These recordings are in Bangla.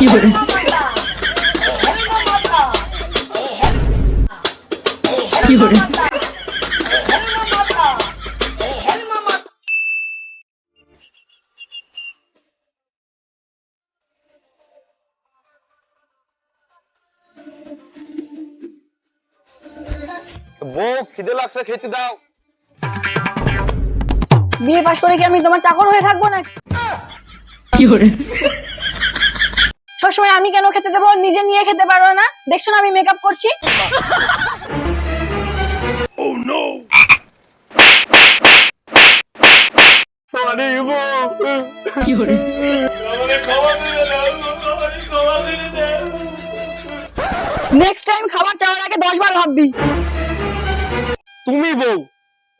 কি oh, করে oh, কি করে খেতে দাও। বিয়ে পাশ করে কি আমি তোমার চাকর হয়ে থাকব না কি করে খাওয়ার সময় আমি কেন খেতে দেবো? নিজে নিয়ে খেতে পারো না। দেখছ আমি মেকআপ করছি? Oh, টাইম খাবার চাওয়ার আগে ভাববি। তুমি বউ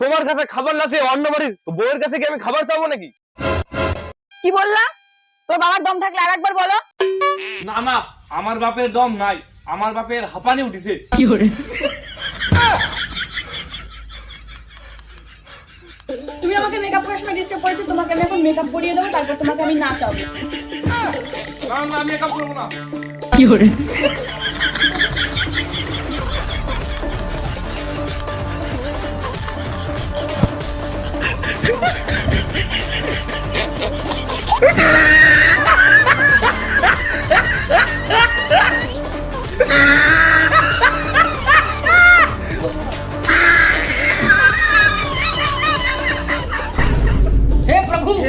তোমার কাছে খাবার না সে অন্য বাড়ির বউয়ের কাছে কি আমি খাবার চাবো নাকি? কি বললা? তোর বাবার দম থাকলে আরেকবার বলো। না না আমার বাপের দম নাই। আমার বাপের হাঁপানি উঠেছে। কি করে তুমি আমাকে মেকআপ প্রশ্ন ডিস্টার্ব করেছ তোমাকে আমি এখন মেকআপ করিয়ে দেবো তারপর তোমাকে আমি নাচাবো। না না মেকআপ করব না। কি করে Ha ha ha!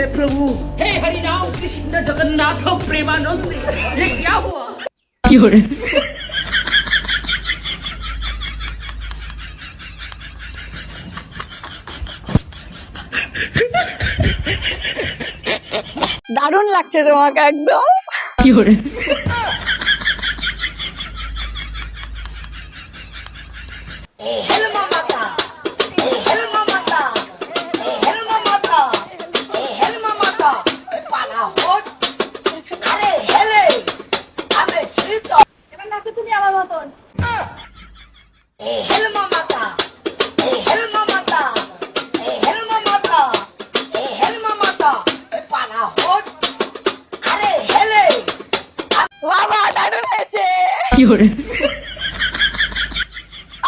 प्रभु हे हरिराम कृष्ण जगन्नाथ प्रेमानंद ये क्या हुआ দারুণ লাগছে তোমাকে একদম কি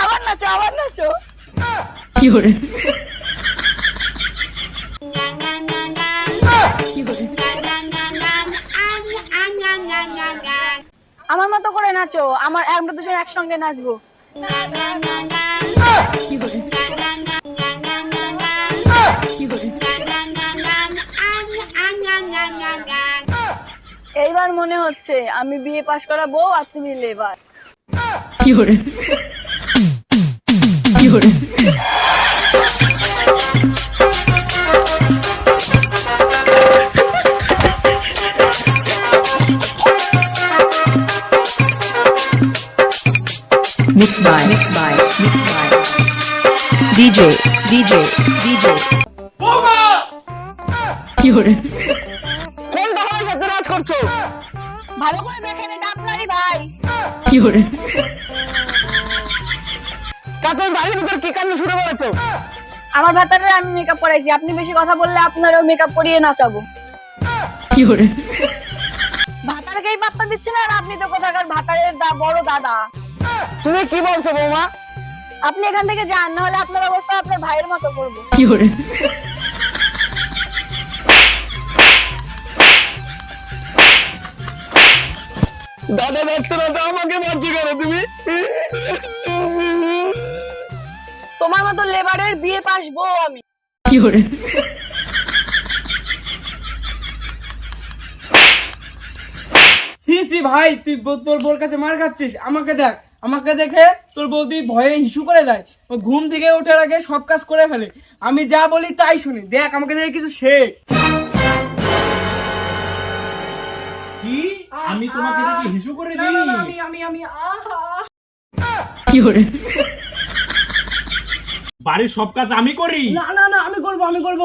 আবার আবার আমার মতো করে নাচো আমার আমরা দুজন একসঙ্গে নাচবো। এইবার মনে হচ্ছে আমি বিয়ে পাশ করা বউ আর তুমি লেবার। কি করে? কি করে? mix by. Mix by. Mix by. DJ DJ DJ কি কোন রাজ করছ? ভালো করে ভাই। কি হরে কাপড় ভাইয়ের কি কান্না শুরু করেছ? আমার ভাতারে আমি মেকআপ করাইছি। আপনি বেশি কথা বললে আপনারও মেকআপ করিয়ে নাচাবো। কি হরে ভাতারকেই পাত্তা দিচ্ছে না আর আপনি তো কোথাকার ভাতারের দা বড় দাদা। তুমি কি বলছো বৌমা? আপনি এখান থেকে যান না হলে আপনার অবস্থা আপনার ভাইয়ের মতো করব। কি করে? দাদা না আমাকে তুমি? তোমার মতো লেবারের বিয়ে পাস বউ আমি। কি করে? ভাই তুই তোর বোর কাছে মার খাচ্ছিস? আমাকে দেখ। আমাকে দেখে তোর বৌদি ভয়ে হিসু করে দেয়। ও ঘুম থেকে ওঠার আগে সব কাজ করে ফেলে। আমি যা বলি তাই শুনি। দেখ আমাকে দেখে কিছু শেখ। কি? আমি তোমাকে দেখে হিসু করে দিই? আমি আমি আমি আহা। 有人，বাড়ির সব কাজ আমি করি? না না না আমি করব আমি করব।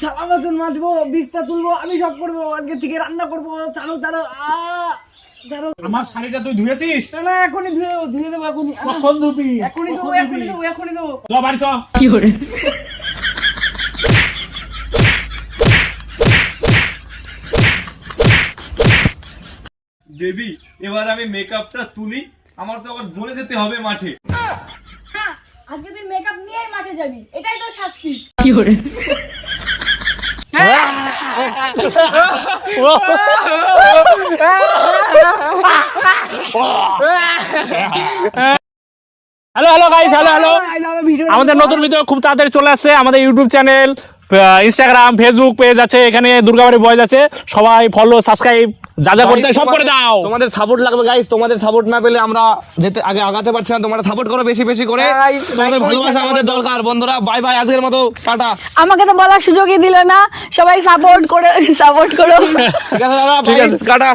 থালা বাসন মাজবো বিস্তা তুলবো আমি সব করব আজকে থেকে রান্না করব। চালো চালো আ চালো। আমার শাড়িটা তুই ধুয়েছিস? না এখনই ধুয়ে ধুয়ে দেবো এখনই। কখন ধুবি? এখনই দেবো এখনই দেবো এখনই দেবো চ বাড়ি চ। কি করে বেবি এবার আমি মেকআপটা তুলি। আমার তো আবার বলে যেতে হবে মাঠে। আজকে তুই মেকআপ নিয়েই মাঠে যাবি। এটাই তো শাস্তি। কি করে hello hello guys hello hello আমাদের নতুন ভিডিও খুব তাড়াতাড়ি চলে আসছে আমাদের YouTube channel Instagram Facebook page আছে এখানে দুর্গাবাড়ি বয়েজ আছে সবাই ফলো সাবস্ক্রাইব যা যা করতে সব করে দাও। তোমাদের সাপোর্ট লাগবে গাইস তোমাদের সাপোর্ট না পেলে আমরা যেতে আগে আগাতে পারছি না তোমরা সাপোর্ট করো বেশি বেশি করে। তোমাদের ভালোবাসা আমাদের দরকার বন্ধুরা বাই বাই আজকের মতো টাটা। আমাকে তো বলার সুযোগই দিল না সবাই সাপোর্ট করে সাপোর্ট করো। ঠিক আছে দাদা ঠিক আছে। টাটা।